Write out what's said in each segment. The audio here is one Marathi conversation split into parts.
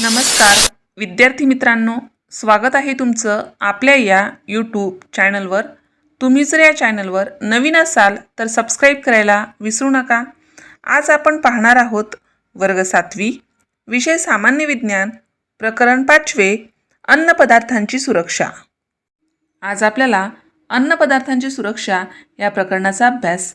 नमस्कार. विद्यार्थी मित्रांनो स्वागत आहे तुमचं आपल्या या यूट्यूब चॅनलवर तुम्ही जर या चॅनलवर नवीन असाल तर सबस्क्राईब करायला विसरू नका. आज आपण पाहणार आहोत वर्ग सातवी विषय सामान्य विज्ञान प्रकरण पाचवे अन्नपदार्थांची सुरक्षा. आज आपल्याला अन्नपदार्थांची सुरक्षा या प्रकरणाचा अभ्यास.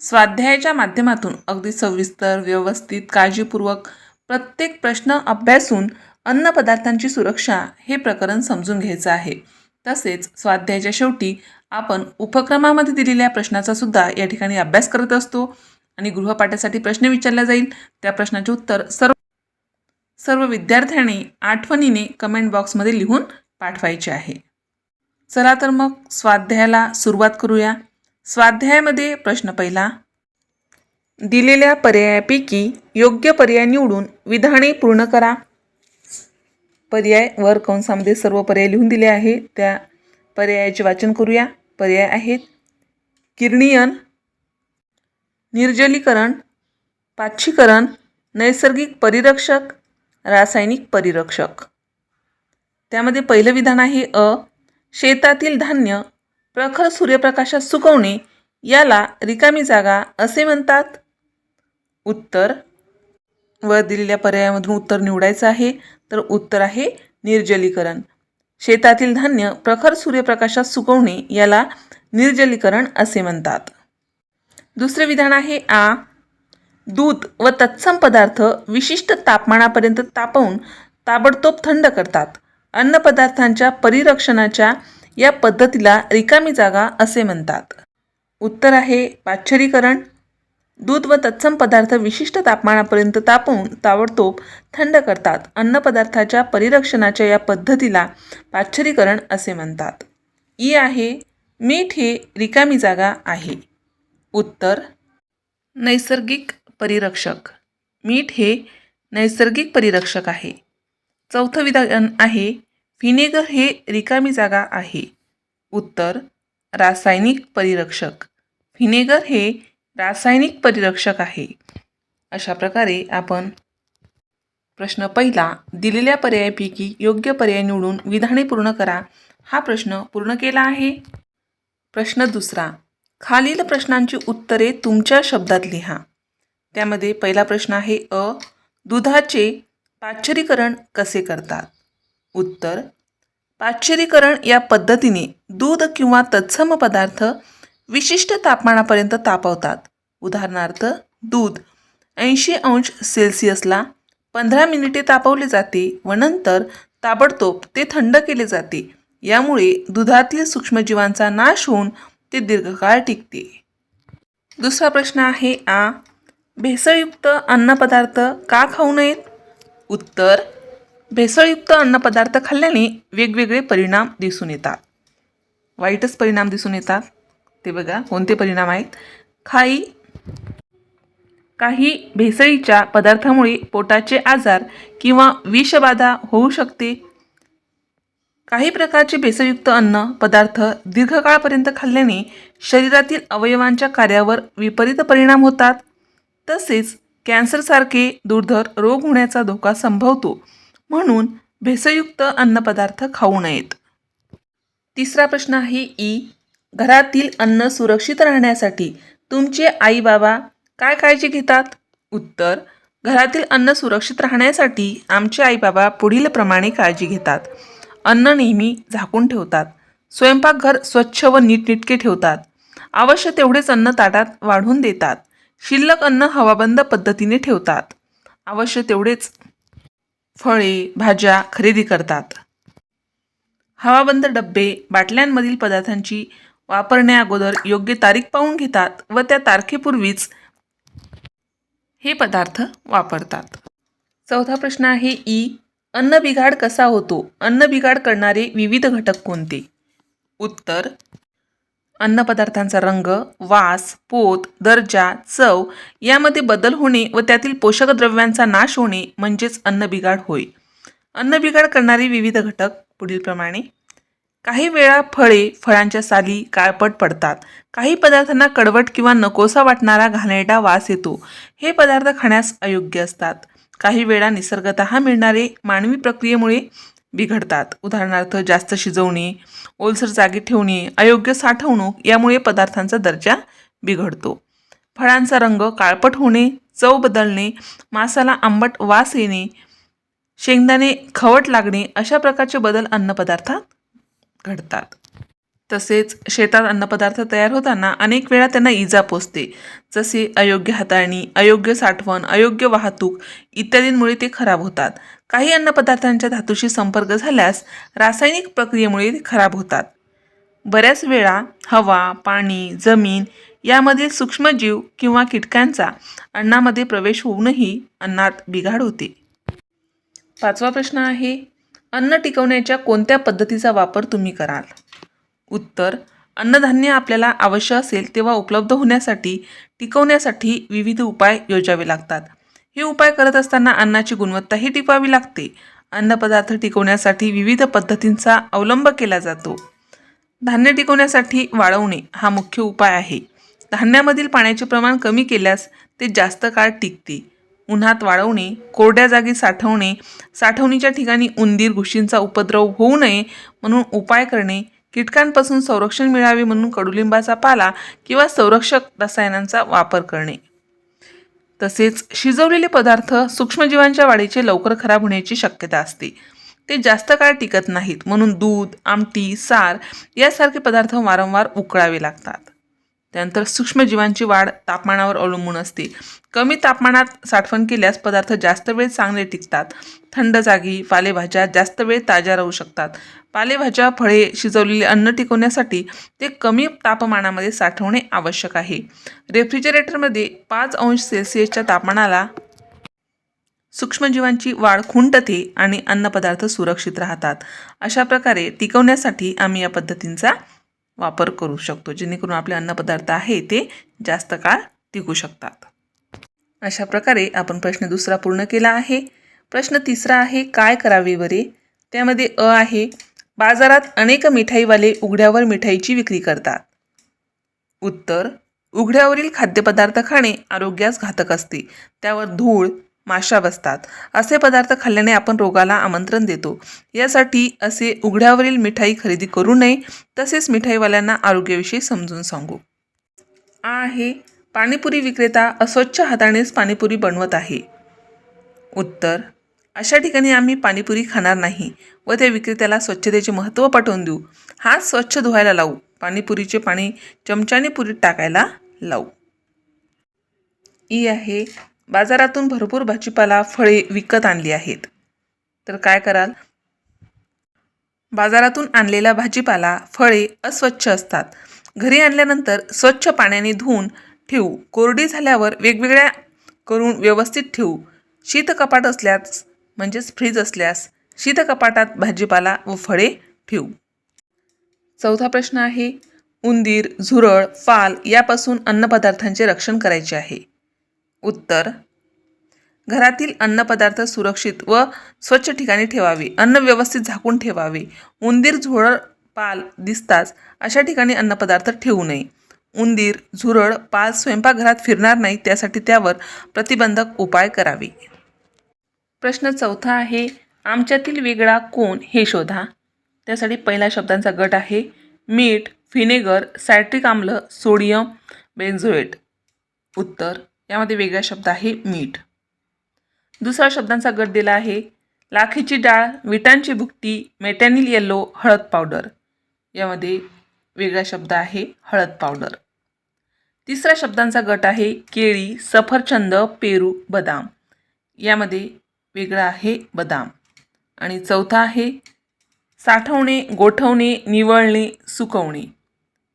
स्वाध्यायाच्या माध्यमातून अगदी सविस्तर व्यवस्थित काळजीपूर्वक प्रत्येक प्रश्न अभ्यासून अन्नपदार्थांची सुरक्षा हे प्रकरण समजून घ्यायचं आहे. तसेच स्वाध्यायाच्या शेवटी आपण उपक्रमामध्ये दिलेल्या प्रश्नाचा सुद्धा या ठिकाणी अभ्यास करत असतो आणि गृहपाठासाठी प्रश्न विचारला जाईल. त्या प्रश्नाचे उत्तर सर्व सर्व विद्यार्थ्यांनी आठवणीने कमेंट बॉक्समध्ये लिहून पाठवायचे आहे. चला तर मग स्वाध्यायाला सुरुवात करूया. स्वाध्यायामध्ये प्रश्न पहिला दिलेल्या पर्यायापैकी योग्य पर्याय निवडून विधाने पूर्ण करा. पर्याय वर कंसामध्ये सर्व पर्याय लिहून दिले आहे त्या पर्यायाचे वाचन करूया. पर्याय आहेत किरणीयन निर्जलीकरण पाच्छीकरण नैसर्गिक परिरक्षक रासायनिक परिरक्षक. त्यामध्ये पहिलं विधान आहे अ. शेतातील धान्य प्रखर सूर्यप्रकाशात सुकवणे याला रिकामी जागा असे म्हणतात. उत्तर. वर दिलेल्या पर्यायामधून उत्तर निवडायचं आहे तर उत्तर आहे निर्जलीकरण. शेतातील धान्य प्रखर सूर्यप्रकाशात सुकवणे याला निर्जलीकरण असे म्हणतात. दुसरे विधान आहे आ. दूध व तत्सम पदार्थ विशिष्ट तापमानापर्यंत तापवून ताबडतोब थंड करतात. अन्नपदार्थांच्या परिरक्षणाच्या या पद्धतीला रिकामी जागा असे म्हणतात. उत्तर आहे पाश्चरीकरण दूध व तत्सम पदार्थ विशिष्ट तापमानापर्यंत तापवून ताबडतोब थंड करतात. अन्नपदार्थाच्या परिरक्षणाच्या या पद्धतीला पाश्चरीकरण असे म्हणतात. ई आहे मीठ हे रिकामी जागा आहे. उत्तर नैसर्गिक परिरक्षक. मीठ हे नैसर्गिक परिरक्षक आहे. चौथं विधान आहे व्हिनेगर हे रिकामी जागा आहे. उत्तर रासायनिक परिरक्षक. व्हिनेगर हे रासायनिक परिरक्षक आहे. अशा प्रकारे आपण प्रश्न पहिला दिलेल्या पर्यायापैकी योग्य पर्याय निवडून विधाने पूर्ण करा. हा प्रश्न पूर्ण केला आहे. प्रश्न दुसरा खालील प्रश्नांची उत्तरे तुमच्या शब्दात लिहा. त्यामध्ये पहिला प्रश्न आहे अ दुधाचे पाश्चरीकरण कसे करतात? उत्तर पाश्चरीकरण या पद्धतीने दूध किंवा तत्सम पदार्थ विशिष्ट तापमानापर्यंत तापवतात. उदाहरणार्थ दूध ऐंशी अंश सेल्सिअसला पंधरा मिनिटे तापवले जाते व नंतर ताबडतोब ते थंड केले जाते. यामुळे दुधातील सूक्ष्मजीवांचा नाश होऊन ते दीर्घकाळ टिकते. दुसरा प्रश्न आहे आ. भेसळयुक्त अन्नपदार्थ का खाऊ नयेत? उत्तर. भेसळयुक्त अन्नपदार्थ खाल्ल्याने वेगवेगळे परिणाम दिसून येतात. वाईटच परिणाम दिसून येतात. ते बघा कोणते परिणाम आहेत? खाई. काही भेसळीच्या पदार्थामुळे पोटाचे आजार किंवा विषबाधा होऊ शकते. काही प्रकारचे भेसळयुक्त अन्न पदार्थ दीर्घकाळपर्यंत खाल्ल्याने शरीरातील अवयवांच्या कार्यावर विपरीत परिणाम होतात. तसेच कॅन्सरसारखे दुर्धर रोग होण्याचा धोका संभवतो. म्हणून भेसळयुक्त अन्नपदार्थ खाऊ नयेत. तिसरा प्रश्न आहे ई. घरातील अन्न सुरक्षित राहण्यासाठी तुमचे आई बाबा काय काळजी घेतात? उत्तर घरातील अन्न सुरक्षित राहण्यासाठी आमचे आई बाबा पुढील प्रमाणे काळजी घेतात. अन्न नेहमी झाकून ठेवतात. स्वयंपाकघर स्वच्छ व नीटनेटके ठेवतात. अवश्य तेवढेच अन्न ताटात वाढून देतात. शिल्लक अन्न हवाबंद पद्धतीने ठेवतात. अवश्य तेवढेच फळे भाज्या खरेदी करतात. हवाबंद डब्बे बाटल्यांमधील पदार्थांची वापरण्याअगोदर योग्य तारीख पाहून घेतात व त्या तारखेपूर्वीच हे पदार्थ वापरतात. चौथा प्रश्न आहे ई. अन्न बिघाड कसा होतो? अन्न बिघाड करणारे विविध घटक कोणते? उत्तर अन्नपदार्थांचा रंग वास पोत दर्जा चव यामध्ये बदल होणे व त्यातील पोषक द्रव्यांचा नाश होणे म्हणजेच अन्नबिघाड होय. अन्नबिघाड करणारे विविध घटक पुढीलप्रमाणे. काही वेळा फळे फळांच्या साली काळपट पडतात. काही पदार्थांना कडवट किंवा नकोसा वाटणारा घाणेरडा वास येतो. हे पदार्थ खाण्यास अयोग्य असतात. काही वेळा निसर्गत मिळणारे मानवी प्रक्रियेमुळे बिघडतात. उदाहरणार्थ जास्त शिजवणे ओलसर जागी ठेवणे अयोग्य साठवणूक यामुळे पदार्थांचा दर्जा बिघडतो. फळांचा रंग काळपट होणे चव बदलणे मासाला आंबट वास येणे शेंगदाणे खवट लागणे अशा प्रकारचे बदल अन्नपदार्थात घडतात. तसेच शेतात अन्नपदार्थ तयार होताना अनेक वेळा त्यांना इजा पोचते. जसे अयोग्य हाताळणी अयोग्य साठवण अयोग्य वाहतूक इत्यादींमुळे ते खराब होतात. काही अन्नपदार्थांच्या धातूशी संपर्क झाल्यास रासायनिक प्रक्रियेमुळे ते खराब होतात. बऱ्याच वेळा हवा पाणी जमीन यामधील सूक्ष्मजीव किंवा कीटकांचा अन्नामध्ये प्रवेश होऊनही अन्नात बिघाड होते. पाचवा प्रश्न आहे अन्न टिकवण्याच्या कोणत्या पद्धतीचा वापर तुम्ही कराल? उत्तर अन्नधान्य आपल्याला आवश्यक असेल तेव्हा उपलब्ध होण्यासाठी टिकवण्यासाठी विविध उपाय योजावे लागतात. हे उपाय करत असताना अन्नाची गुणवत्ताही टिकवावी लागते. अन्नपदार्थ टिकवण्यासाठी विविध पद्धतींचा अवलंब केला जातो. धान्य टिकवण्यासाठी वाळवणे हा मुख्य उपाय आहे. धान्यामधील पाण्याचे प्रमाण कमी केल्यास ते जास्त काळ टिकते. उन्हात वाळवणे कोरड्या जागी साठवणे साठवणीच्या ठिकाणी उंदीर घुशींचा उपद्रव होऊ नये म्हणून उपाय करणे कीटकांपासून संरक्षण मिळावे म्हणून कडुलिंबाचा पाला किंवा संरक्षक रसायनांचा वापर करणे. तसेच शिजवलेले पदार्थ सूक्ष्मजीवांच्या वाढीचे लवकर खराब होण्याची शक्यता असते. ते जास्त काळ टिकत नाहीत म्हणून दूध आमटी सार यासारखे पदार्थ वारंवार उकळावे लागतात. त्यानंतर सूक्ष्मजीवांची वाढ तापमानावर अवलंबून असते. कमी तापमानात साठवण केल्यास पदार्थ जास्त वेळ चांगले टिकतात. थंड जागी पालेभाज्या जास्त वेळ ताज्या राहू शकतात. पालेभाज्या फळे शिजवलेले अन्न टिकवण्यासाठी ते कमी तापमानामध्ये साठवणे आवश्यक आहे. रेफ्रिजरेटरमध्ये पाच अंश सेल्सिअसच्या तापमानाला सूक्ष्मजीवांची वाढ खुंटते आणि अन्नपदार्थ सुरक्षित राहतात. अशा प्रकारे टिकवण्यासाठी आम्ही या पद्धतींचा वापर करू शकतो जेणेकरून आपले अन्नपदार्थ आहे ते जास्त काळ टिकू शकतात. अशा प्रकारे आपण प्रश्न दुसरा पूर्ण केला आहे. प्रश्न तिसरा आहे काय करावे बरे? त्यामध्ये अ आहे बाजारात अनेक मिठाईवाले उघड्यावर मिठाईची विक्री करतात. उत्तर उघड्यावरील खाद्यपदार्थ खाणे आरोग्यास घातक असते. त्यावर धूळ माशा बसतात. असे पदार्थ खाल्ल्याने आपण रोगाला आमंत्रण देतो. यासाठी असे उघड्यावरील मिठाई खरेदी करू नये तसेच मिठाईवाल्यांना आरोग्याविषयी समजून सांगू. आ आहे. पाणीपुरी विक्रेता अस्वच्छ हातानेच पाणीपुरी बनवत आहे. उत्तर. अशा ठिकाणी आम्ही पाणीपुरी खाणार नाही व त्या विक्रेत्याला स्वच्छतेचे महत्त्व पटवून देऊ. हात स्वच्छ धुवायला लावू. पाणीपुरीचे पाणी चमच्याने पुरीत टाकायला लावू. ई आहे. बाजारातून भरपूर भाजीपाला फळे विकत आणली आहेत. तर काय कराल? बाजारातून आणलेला भाजीपाला फळे अस्वच्छ असतात. घरी आणल्यानंतर स्वच्छ पाण्याने धुवून ठेवू. कोरडी झाल्यावर वेगवेगळ्या करून व्यवस्थित ठेवू. शीतकपाट असल्यास म्हणजेच फ्रीज असल्यास शीतकपाटात भाजीपाला व फळे ठेवू. चौथा प्रश्न आहे उंदीर झुरळ फाल यापासून अन्नपदार्थांचे रक्षण करायचे आहे. उत्तर. घरातील अन्नपदार्थ सुरक्षित व स्वच्छ ठिकाणी ठेवावे. अन्न व्यवस्थित झाकून ठेवावे. उंदीर झुरळ पाल दिसताच अशा ठिकाणी अन्नपदार्थ ठेवू नये. उंदीर झुरळ पाल स्वयंपाकघरात फिरणार नाही त्यासाठी त्यावर प्रतिबंधक उपाय करावे. प्रश्न चौथा आहे आमच्यातील वेगळा कोण हे शोधा. त्यासाठी पहिल्या शब्दांचा गट आहे मीठ व्हिनेगर सायट्रिक आम्ल सोडियम बेन्झोएट उत्तर. यामध्ये वेगळा शब्द आहे मीठ. दुसरा शब्दांचा गट दिला आहे लाखीची डाळ विटांची भुकटी मेटॅनिल येल्लो हळद पावडर यामध्ये वेगळा शब्द आहे हळद पावडर तिसरा शब्दांचा गट आहे केळी सफरचंद पेरू बदाम. यामध्ये वेगळा आहे बदाम. आणि चौथा आहे साठवणे गोठवणे निवळणे सुकवणे.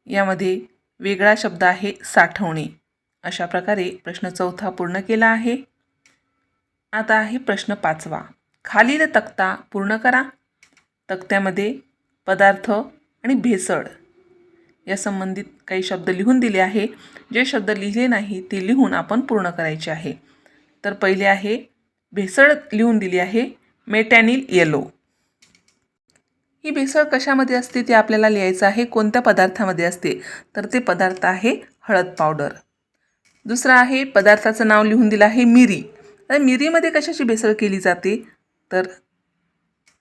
यामध्ये वेगळा शब्द आहे साठवणे. अशा प्रकारे प्रश्न चौथा पूर्ण केला आहे. आता आहे प्रश्न पाचवा. खालील तक्ता पूर्ण करा. तक्त्यामध्ये पदार्थ आणि भेसळ या संबंधित काही शब्द लिहून दिले आहे. जे शब्द लिहिले नाही ते लिहून आपण पूर्ण करायचे आहे. तर पहिले आहे भेसळ लिहून दिली आहे. मेटॅनिल येलो. ही भेसळ कशामध्ये असते? ते आपल्याला लिहायचं आहे. कोणत्या पदार्थामध्ये असते? तर ते पदार्थ आहे हळद पावडर. दुसरा आहे पदार्थाचं नाव लिहून दिलं आहे मिरी. आता मिरीमध्ये कशाची भेसळ केली जाते? तर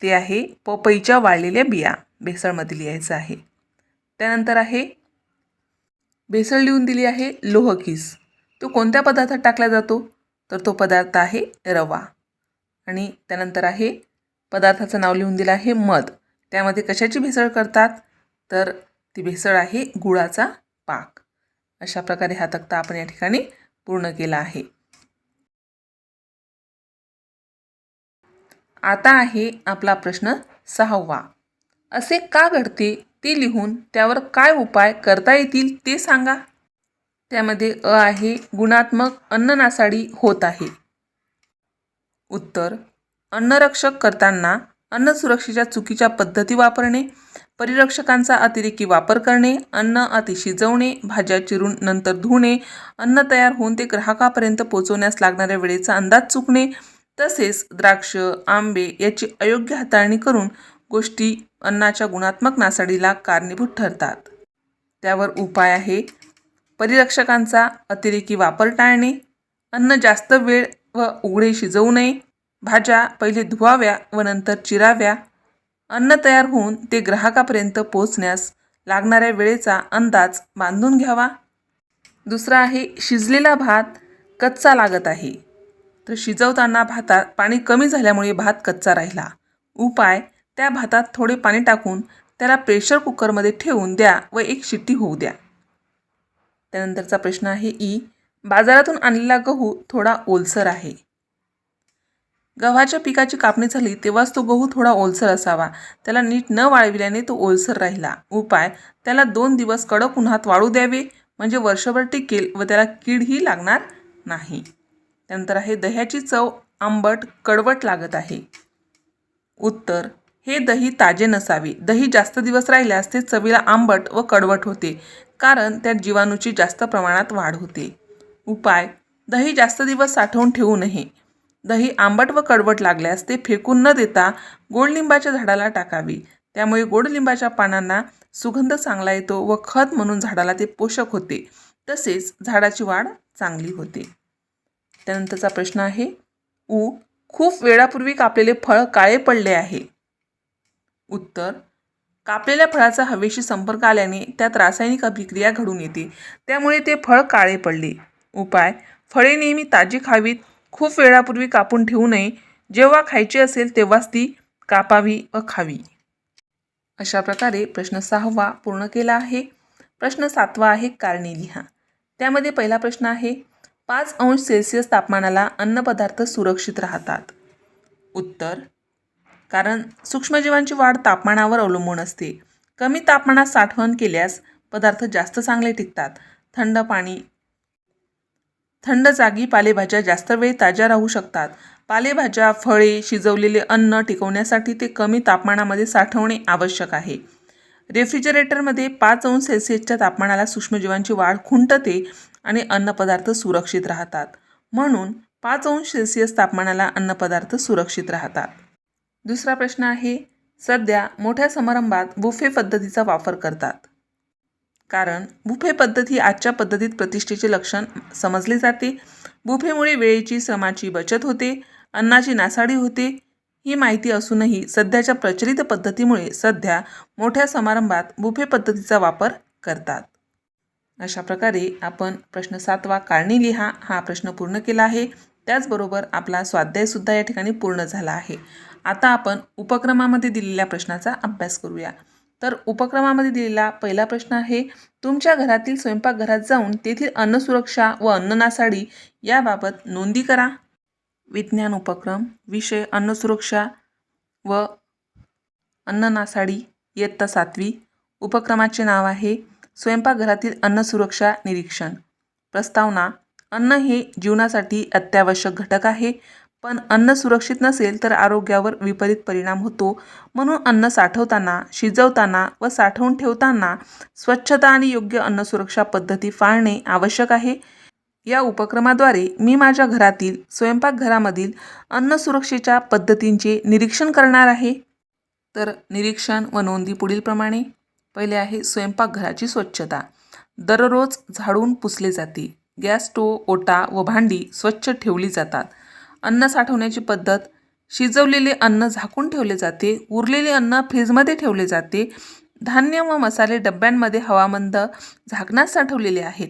ते आहे पपईच्या वाळलेल्या बिया भेसळमध्ये लिहायचं आहे. त्यानंतर आहे भेसळ लिहून दिली आहे लोहकीस तो कोणत्या पदार्थात टाकला जातो? तर तो पदार्थ आहे रवा. आणि त्यानंतर आहे पदार्थाचं नाव लिहून दिलं आहे मध. त्यामध्ये कशाची भेसळ करतात? तर ती भेसळ आहे गुळाचा अशा प्रकारे हा तक्ता आपण या ठिकाणी पूर्ण केला आहे. आता आहे आपला प्रश्न सहावा. असे का घडते ते लिहून त्यावर काय उपाय करता येतील ते सांगा. त्यामध्ये अ आहे गुणात्मक अन्ननासाडी होत आहे. उत्तर अन्नरक्षक करताना अन्न सुरक्षेच्या चुकीच्या पद्धती वापरणे परिरक्षकांचा अतिरेकी वापर करणे अन्न अति शिजवणे भाज्या चिरून नंतर धुणे अन्न तयार होऊन ते ग्राहकापर्यंत पोहोचवण्यास लागणाऱ्या वेळेचा अंदाज चुकणे तसेच द्राक्ष आंबे याची अयोग्य हाताळणी करून गोष्टी अन्नाच्या गुणात्मक नासाडीला कारणीभूत ठरतात. त्यावर उपाय आहे. परिरक्षकांचा अतिरेकी वापर टाळणे अन्न जास्त वेळ व उघडे शिजवू नये भाज्या पहिले धुवाव्या व नंतर चिराव्या. अन्न तयार होऊन ते ग्राहकापर्यंत पोहोचण्यास लागणाऱ्या वेळेचा अंदाज बांधून घ्यावा. दुसरा आहे शिजलेला भात कच्चा लागत आहे. तर शिजवताना भातात पाणी कमी झाल्यामुळे भात कच्चा राहिला. उपाय त्या भातात थोडे पाणी टाकून त्याला प्रेशर कुकरमध्ये ठेवून द्या व एक शिट्टी होऊ द्या. त्यानंतरचा प्रश्न आहे ई. बाजारातून आणलेला गहू थोडा ओलसर आहे. गव्हाच्या पिकाची कापणी झाली तेव्हाच तो गहू थोडा ओलसर असावा. त्याला नीट न वाळविल्याने तो ओलसर राहिला. उपाय त्याला दोन दिवस कडक उन्हात वाळू द्यावे म्हणजे वर्षभर टिकेल व त्याला कीडही लागणार नाही. त्यानंतर आहे दह्याची चव आंबट कडवट लागत आहे. उत्तर हे दही ताजे नसावे. दही जास्त दिवस राहिल्यास ते चवीला आंबट व कडवट होते कारण त्यात जीवाणूची जास्त प्रमाणात वाढ होते. उपाय दही जास्त दिवस साठवून ठेवू नये. दही आंबट व कडवट लागल्यास ते फेकून न देता गोडलिंबाच्या झाडाला टाकावी. त्यामुळे गोडलिंबाच्या पानांना सुगंध चांगला येतो व खत म्हणून झाडाला ते पोषक होते. तसेच झाडाची वाढ चांगली होते. त्यानंतरचा प्रश्न आहे उ खूप वेळापूर्वी कापलेले फळ काळे पडले आहे. उत्तर कापलेल्या फळाचा हवेशी संपर्क आल्याने त्यात रासायनिक अभिक्रिया घडून येते. त्यामुळे ते फळ काळे पडले. उपाय फळे नेहमी ताजी खावीत खूप वेळापूर्वी कापून ठेवू नये. जेव्हा खायची असेल तेव्हाच ती कापावी व खावी. अशा प्रकारे प्रश्न सहावा पूर्ण केला आहे. प्रश्न सातवा आहे कारणे लिहा. त्यामध्ये पहिला प्रश्न आहे पाच अंश सेल्सिअस तापमानाला अन्नपदार्थ सुरक्षित राहतात. उत्तर कारण सूक्ष्मजीवांची वाढ तापमानावर अवलंबून असते. कमी तापमानात साठवण केल्यास पदार्थ जास्त चांगले टिकतात. थंड पाणी थंड जागी पालेभाज्या जास्त वेळ ताज्या राहू शकतात. पालेभाज्या फळे शिजवलेले अन्न टिकवण्यासाठी ते कमी तापमानामध्ये साठवणे आवश्यक आहे. रेफ्रिजरेटरमध्ये पाच अंश सेल्सिअसच्या तापमानाला सूक्ष्मजीवांची वाढ खुंटते आणि अन्नपदार्थ सुरक्षित राहतात. म्हणून पाच अंश सेल्सिअस तापमानाला अन्नपदार्थ सुरक्षित राहतात. दुसरा प्रश्न आहे सध्या मोठ्या समारंभात बुफे पद्धतीचा वापर करतात. कारण बुफे पद्धत ही आजच्या पद्धतीत प्रतिष्ठेचे लक्षण समजले जाते. बुफेमुळे वेळेची श्रमाची बचत होते अन्नाची नासाडी होते. ही माहिती असूनही सध्याच्या प्रचलित पद्धतीमुळे सध्या मोठ्या समारंभात बुफे पद्धतीचा वापर करतात. अशा प्रकारे आपण प्रश्न सातवा कारणी लिहा. हा प्रश्न पूर्ण केला आहे. त्याचबरोबर आपला स्वाध्यायसुद्धा या ठिकाणी पूर्ण झाला आहे. आता आपण उपक्रमामध्ये दिलेल्या प्रश्नाचा अभ्यास करूया. तर उपक्रमामध्ये दिलेला पहिला प्रश्न आहे तुमच्या घरातील स्वयंपाकघरात जाऊन तेथील अन्नसुरक्षा व अन्ननासाडी याबाबत नोंदी करा. विज्ञान उपक्रम विषय अन्नसुरक्षा व अन्ननासाडी इयत्ता सातवी उपक्रमाचे नाव आहे स्वयंपाकघरातील अन्नसुरक्षा निरीक्षण. प्रस्तावना अन्न हे जीवनासाठी अत्यावश्यक घटक आहे पण अन्न सुरक्षित नसेल तर आरोग्यावर विपरीत परिणाम होतो. म्हणून अन्न साठवताना शिजवताना व साठवून ठेवताना स्वच्छता आणि योग्य अन्न सुरक्षा पद्धती पाळणे आवश्यक आहे. या उपक्रमाद्वारे मी माझ्या घरातील स्वयंपाकघरामधील अन्न सुरक्षेच्या पद्धतींचे निरीक्षण करणार आहे. तर निरीक्षण व नोंदी पुढीलप्रमाणे पहिले आहे स्वयंपाकघराची स्वच्छता. दररोज झाडून पुसले जाते. गॅस स्टोव ओटा व भांडी स्वच्छ ठेवली जातात. अन्न साठवण्याची पद्धत शिजवलेले अन्न झाकून ठेवले जाते उरलेले अन्न फ्रीजमध्ये ठेवले जाते धान्य व मसाले डब्यांमध्ये हवामंद झाकणात साठवलेले आहेत.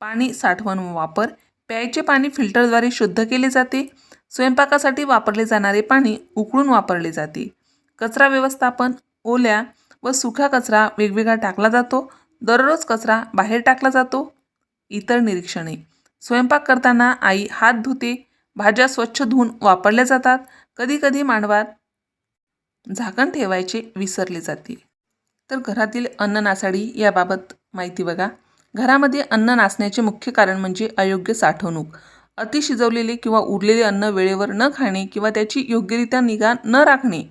पाणी साठवण व वापर प्यायचे पाणी फिल्टरद्वारे शुद्ध केले जाते स्वयंपाकासाठी वापरले जाणारे पाणी उकळून वापरले जाते. कचरा व्यवस्थापन ओल्या व सुका कचरा वेगवेगळा टाकला जातो दररोज कचरा बाहेर टाकला जातो. इतर निरीक्षणे. स्वयंपाक करताना आई हात धुते भाज्या स्वच्छ धुवून वापरल्या जातात. कधीकधी मांडवात झाकण ठेवायचे विसरले जाते तर घरातील अन्न नासाडी याबाबत माहिती बघा. घरामध्ये अन्न नासण्याचे मुख्य कारण म्हणजे अयोग्य साठवणूक. अति शिजवलेले किंवा उरलेले अन्न वेळेवर न खाणे किंवा त्याची योग्यरित्या निगा न राखणे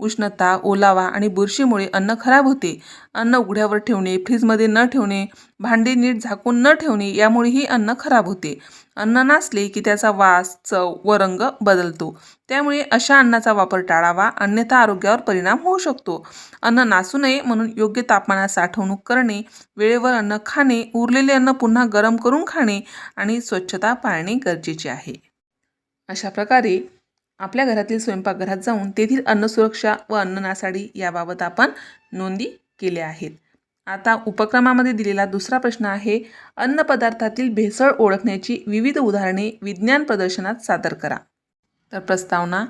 उष्णता ओलावा आणि बुरशीमुळे अन्न खराब होते. अन्न उघड्यावर ठेवणे फ्रीजमध्ये न ठेवणे भांडी नीट झाकून न ठेवणे यामुळेही अन्न खराब होते. अन्न नासले की त्याचा वास चव व रंग बदलतो. त्यामुळे अशा अन्नाचा वापर टाळावा अन्यथा आरोग्यावर परिणाम होऊ शकतो. अन्न नासू नये म्हणून योग्य तापमानात साठवणूक करणे वेळेवर अन्न खाणे उरलेले अन्न पुन्हा गरम करून खाणे आणि स्वच्छता पाळणे गरजेचे आहे. अशा प्रकारे आपल्या घरातील स्वयंपाकघरात जाऊन तेथील अन्नसुरक्षा व अन्न नासाडी याबाबत आपण नोंदी केल्या आहेत. आता उपक्रमामध्ये दिलेला दुसरा प्रश्न आहे अन्नपदार्थातील भेसळ ओळखण्याची विविध उदाहरणे विज्ञान प्रदर्शनात सादर करा. तर प्रस्तावना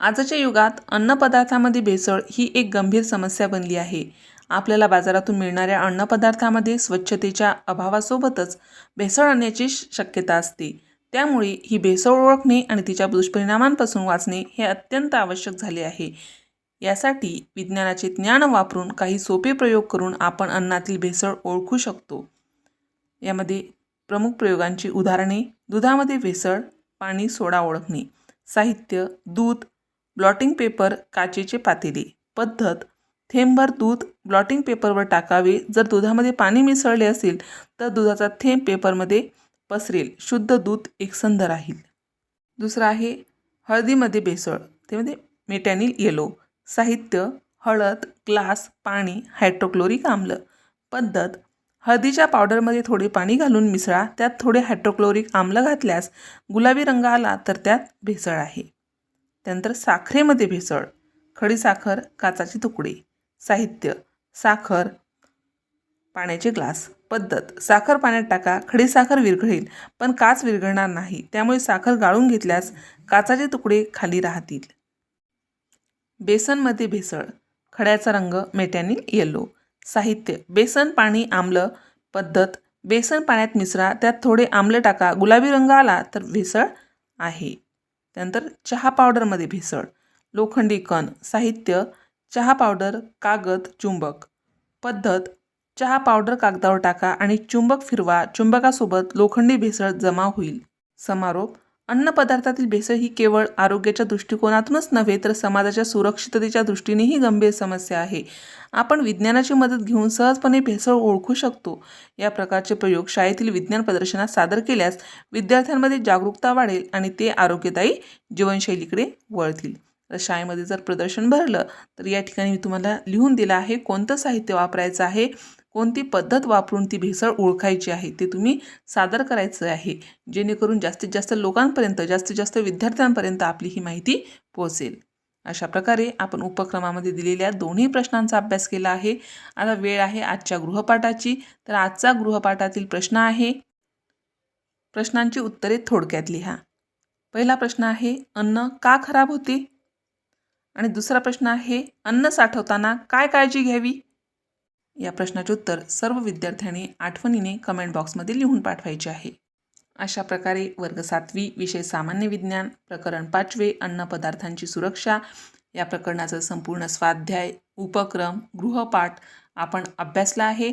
आजच्या युगात अन्नपदार्थामध्ये भेसळ ही एक गंभीर समस्या बनली आहे. आपल्याला बाजारातून मिळणाऱ्या अन्नपदार्थामध्ये स्वच्छतेच्या अभावासोबतच भेसळ आणण्याची शक्यता असते. त्यामुळे ही भेसळ ओळखणे आणि तिच्या दुष्परिणामांपासून वाचणे हे अत्यंत आवश्यक झाले आहे. यासाठी विज्ञानाचे ज्ञान वापरून काही सोपे प्रयोग करून आपण अन्नातील भेसळ ओळखू शकतो. यामध्ये प्रमुख प्रयोगांची उदाहरणे दुधामध्ये भेसळ पाणी सोडा ओळखणे साहित्य दूध ब्लॉटिंग पेपर काचेचे पातेले पद्धत थेंबभर दूध ब्लॉटिंग पेपरवर टाकावे. जर दुधामध्ये पाणी मिसळले असेल तर दुधाचा थेंब पेपरमध्ये पसरेल. शुद्ध दूध एकसंध राहील. दुसरं आहे हळदीमध्ये भेसळ त्यामध्ये मेटॅनिल येलो साहित्य हळद ग्लास पाणी हायड्रोक्लोरिक आम्ल. पद्धत. हळदीच्या पावडरमध्ये थोडे पाणी घालून मिसळा त्यात थोडे हायड्रोक्लोरिक आम्ल घातल्यास गुलाबी रंग आला तर त्यात भेसळ आहे. त्यानंतर साखरेमध्ये भेसळ. खडीसाखर काचाचे तुकडे. साहित्य. साखर पाण्याचे ग्लास. पद्धत. साखर पाण्यात टाका खडीसाखर विरघळेल पण काच विरघळणार नाही. त्यामुळे साखर गाळून घेतल्यास काचाचे तुकडे खाली राहतील. बेसनमध्ये भेसळ खड्याचा रंग मेटॅनिल येलो साहित्य बेसन पाणी आम्ल पद्धत. बेसन पाण्यात मिसळा त्यात थोडे आम्ल टाका. गुलाबी रंग आला तर भेसळ आहे. त्यानंतर चहा पावडरमध्ये भेसळ. लोखंडी कण साहित्य. चहा पावडर कागद चुंबक. पद्धत चहा पावडर कागदावर टाका आणि चुंबक फिरवा. चुंबकासोबत लोखंडी भेसळ जमा होईल. समारोप अन्नपदार्थातील भेसळ ही केवळ आरोग्याच्या दृष्टिकोनातूनच नव्हे तर समाजाच्या सुरक्षिततेच्या दृष्टीनेही गंभीर समस्या आहे. आपण विज्ञानाची मदत घेऊन सहजपणे भेसळ ओळखू शकतो. या प्रकारचे प्रयोग शाळेतील विज्ञान प्रदर्शनात सादर केल्यास विद्यार्थ्यांमध्ये जागरूकता वाढेल आणि ते आरोग्यदायी जीवनशैलीकडे वळतील. तर शाळेमध्ये जर प्रदर्शन भरलं तर या ठिकाणी मी तुम्हाला लिहून दिलं आहे कोणतं साहित्य वापरायचं आहे. कोणती पद्धत वापरून ती भेसळ ओळखायची आहे ते तुम्ही सादर करायचं आहे जेणेकरून जास्तीत जास्त लोकांपर्यंत जास्तीत जास्त विद्यार्थ्यांपर्यंत आपली ही माहिती पोहोचेल. अशा प्रकारे आपण उपक्रमामध्ये दिलेल्या दोन्ही प्रश्नांचा अभ्यास केला आहे. आता वेळ आहे आजच्या गृहपाठाची. तर आजचा गृहपाठातील प्रश्न आहे प्रश्नांची उत्तरे थोडक्यात लिहा. पहिला प्रश्न आहे अन्न का खराब होते? आणि दुसरा प्रश्न आहे अन्न साठवताना काय काळजी घ्यावी? या प्रश्नाचे उत्तर सर्व विद्यार्थ्यांनी आठवणीने कमेंट बॉक्समध्ये लिहून पाठवायचे आहे. अशा प्रकारे वर्ग सातवी विषय सामान्य विज्ञान प्रकरण पाचवे अन्नपदार्थांची सुरक्षा या प्रकरणाचं संपूर्ण स्वाध्याय उपक्रम गृहपाठ आपण अभ्यासला आहे.